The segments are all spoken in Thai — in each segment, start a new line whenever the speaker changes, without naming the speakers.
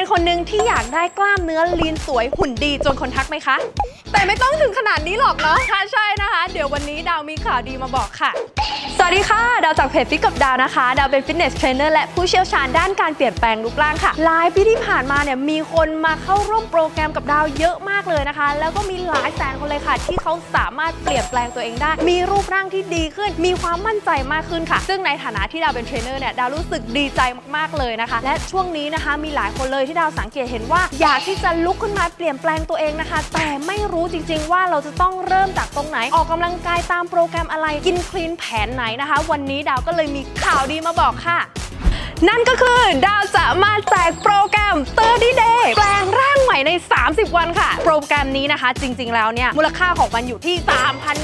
เป็นคนหนึ่งที่อยากได้กล้ามเนื้อลีนสวยหุ่นดีจนคนทักไหมคะ แต่ไม่ต้องถึงขนาดนี้หรอกเนาะถ้าใช่นะคะ เดี๋ยววันนี้ดาวมีข่าวดีมาบอกค่ะ สวัสดีค่ะ ดาวจากเพจฟิตกับดาวนะคะ ดาวเป็นฟิตเนสเทรนเนอร์และผู้เชี่ยวชาญด้านการเปลี่ยนแปลงรูปร่างค่ะ หลายปีที่ผ่านมาเนี่ยมีคนมาเข้าร่วมโปรแกรมกับดาวเยอะมากเลยนะคะ แล้วก็มีหลายแสนคนเลยค่ะ ที่เขาสามารถเปลี่ยนแปลงตัวเองได้ มีรูปร่างที่ดีขึ้น มีความมั่นใจมากขึ้นค่ะ ซึ่งในฐานะที่ดาวเป็นเทรนเนอร์เนี่ย ดาวรู้สึกดีใจมากๆเลยนะคะ และช่วงนี้นะคะมีหลายคนเลยที่ดาวสังเกตเห็นว่า อยากที่จะลุกขึ้นมาเปลี่ยนแปลงตัวเองนะคะ แต่ไม่รู้จริง ๆ ว่าเราจะต้องเริ่มจากตรงไหน ออกกำลังกายตามโปรแกรมอะไร กินคลีนแผนไหนนะคะ วันนี้ดาวก็เลยมีข่าวดีมาบอกค่ะ นั่นก็คือดาวจะมาแจกโปรแกรม 30 Day แปลงร่างใหม่ใน 30 วันค่ะ โปรแกรมนี้นะคะ จริง ๆ แล้วเนี่ย มูลค่าของมันอยู่ที่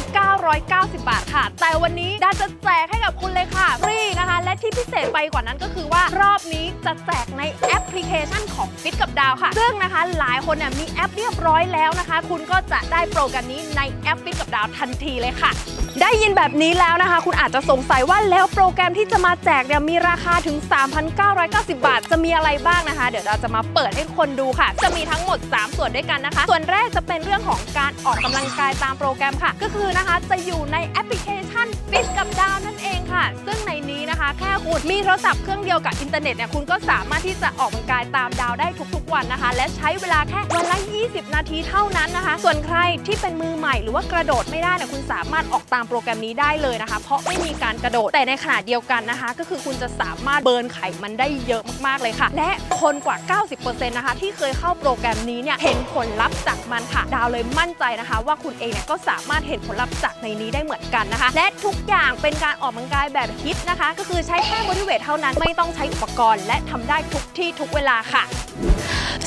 3,990 บาทค่ะ แต่วันนี้ดาวจะแจกให้กับคุณเลยค่ะฟรีนะคะ และที่พิเศษไปกว่านั้นก็คือว่ารอบนี้จะแจกในแอปพลิเคชันของฟิตกับดาวค่ะ ซึ่งนะคะหลายคนเนี่ยมีแอปเรียบร้อยแล้วนะคะ คุณก็จะได้โปรแกรมนี้ในแอปฟิตกับดาวทันทีเลยค่ะ ได้ยินแบบนี้แล้วนะคะ คุณอาจจะสงสัยว่าแล้วโปรแกรมที่จะมาแจกเนี่ยมีราคาถึง 3,990 บาท จะมีอะไรบ้างนะคะ เดี๋ยวเราจะมาเปิดให้คนดูค่ะ จะมีทั้งหมด 3 ส่วนด้วยกันนะคะ ส่วนแรกจะเป็นเรื่องของการออกกำลังกายตามโปรแกรมค่ะ ก็คือนะคะจะอยู่ในแอปพลิเคชันฟิตกับดาวนั่นเองค่ะ ซึ่งใน นะคะแค่คุณมีโทรศัพท์เครื่องเดียวกับอินเทอร์เน็ตเนี่ยคุณก็สามารถที่จะออกกำลังกายตามดาวได้ทุกๆวันนะคะ และใช้เวลาแค่วันละ 20 นาทีเท่านั้นนะคะ ส่วนใครที่เป็นมือใหม่หรือว่ากระโดดไม่ได้เนี่ยคุณสามารถออกตามโปรแกรมนี้ได้เลยนะคะ เพราะไม่มีการกระโดดแต่ในขณะเดียวกันนะคะ ก็คือคุณจะสามารถเบิร์นไขมันได้เยอะมากๆเลยค่ะ และคนกว่า 90%นะคะที่เคยเข้าโปรแกรมนี้เนี่ยเห็นผลลัพธ์จากมันค่ะ ดาวเลยมั่นใจนะคะ ว่าคุณเองเนี่ยก็สามารถเห็นผลลัพธ์จากในนี้ได้เหมือนกันนะคะ และทุกอย่างเป็นการออกกำลังกายแบบฮิตนะคะ ก็คือใช้แค่บริเวทเท่านั้นไม่ต้องใช้อุปกรณ์ และทำได้ทุกที่ทุกเวลาค่ะ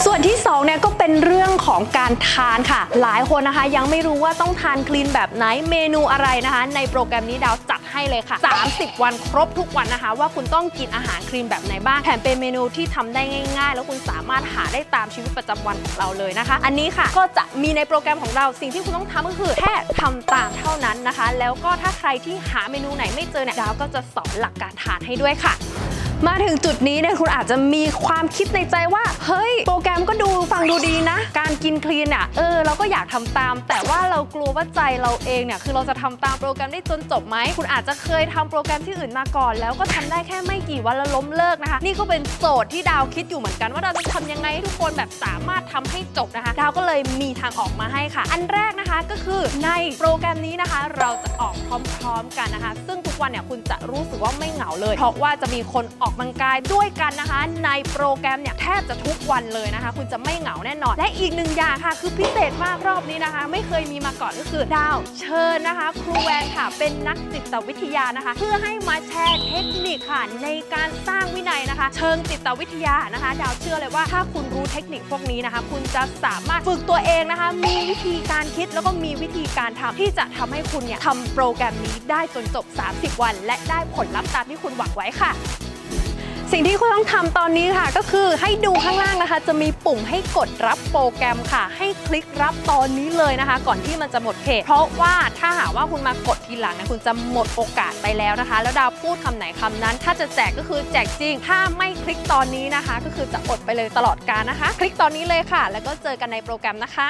ส่วนที่2เนี่ยก็เป็นเรื่องของการทานค่ะ หลายคนนะคะยังไม่รู้ว่าต้องทานคลีนแบบไหนเมนูอะไรนะคะ ในโปรแกรมนี้ดาวจัดให้เลยค่ะ 30 วันครบทุกวันนะคะ ว่าคุณต้องกินอาหารคลีนแบบไหนบ้างแถมเป็นเมนูที่ทำได้ง่าย ๆ แล้วคุณสามารถหาได้ตามชีวิตประจำวันของเราเลยนะคะ อันนี้ค่ะก็จะมีในโปรแกรมของเราสิ่งที่คุณต้องทำก็คือแค่ทำตามเท่านั้นนะคะ แล้วก็ถ้าใครที่หาเมนูไหนไม่เจอเนี่ยดาวก็จะสอนหลักการทานให้ด้วยค่ะ มาถึงจุดนี้เนี่ยคุณอาจจะมีความคิดในใจว่า เฮ้ย โปรแกรม ดูดีนะ การกินคลีนอะเออเราก็อยากทำตาม แต่ว่าเรากลัวว่าใจเราเองเนี่ยคือเราจะทำตามโปรแกรมได้จนจบไหมคุณอาจจะเคยทำโปรแกรมที่อื่นมาก่อน แล้วก็ทำได้แค่ไม่กี่วันแล้วล้มเลิกนะคะ นี่ก็เป็นโจทย์ที่ดาวคิดอยู่เหมือนกันว่าเราจะทำยังไงให้ทุกคนแบบสามารถทำให้จบนะคะ ดาวก็เลยมีทางออกมาให้ค่ะ อันแรกนะคะก็คือในโปรแกรมนี้นะคะ เราจะออกพร้อมๆกันนะคะ ซึ่งทุกวันเนี่ยคุณจะรู้สึกว่าไม่เหงาเลย เพราะว่าจะมีคนออกกำลังกายด้วยกันนะคะ ในโปรแกรมเนี่ยแทบจะทุกวันเลยนะคะ คุณจะไม่เหงาแน่นอน และอีกหนึ่งอย่างค่ะ คือพิเศษมากรอบนี้นะคะ ไม่เคยมีมาก่อนก็คือดาวเชิญนะคะ ครูแวนค่ะ เป็นนักจิตวิทยานะคะ เพื่อให้มาแชร์เทคนิคค่ะในการสร้างวินัยนะคะ เชิงจิตวิทยานะคะ ดาวเชื่อเลยว่าถ้าคุณรู้เทคนิคพวกนี้นะคะ คุณจะสามารถฝึกตัวเองนะคะ มีวิธีการคิดแล้วก็มีวิธีการทำที่จะทำให้คุณเนี่ยทำโปรแกรมนี้ได้จนจบ 30 วัน และได้ผลลัพธ์ตามที่คุณหวังไว้ค่ะ สิ่งที่คุณต้องทำตอนนี้ค่ะ ก็คือให้ดูข้างล่างนะคะ จะมีปุ่มให้กดรับโปรแกรมค่ะ ให้คลิกรับตอนนี้เลยนะคะ ก่อนที่มันจะหมดเขต เพราะว่าถ้าหากว่าคุณมากดทีหลังนะคุณจะหมดโอกาสไปแล้วนะคะ แล้วดาวพูดคำไหนคำนั้น ถ้าจะแจกก็คือแจกจริง ถ้าไม่คลิกตอนนี้นะคะ ก็คือจะอดไปเลยตลอดกาลนะคะ คลิกตอนนี้เลยค่ะ แล้วก็เจอกันในโปรแกรมนะคะ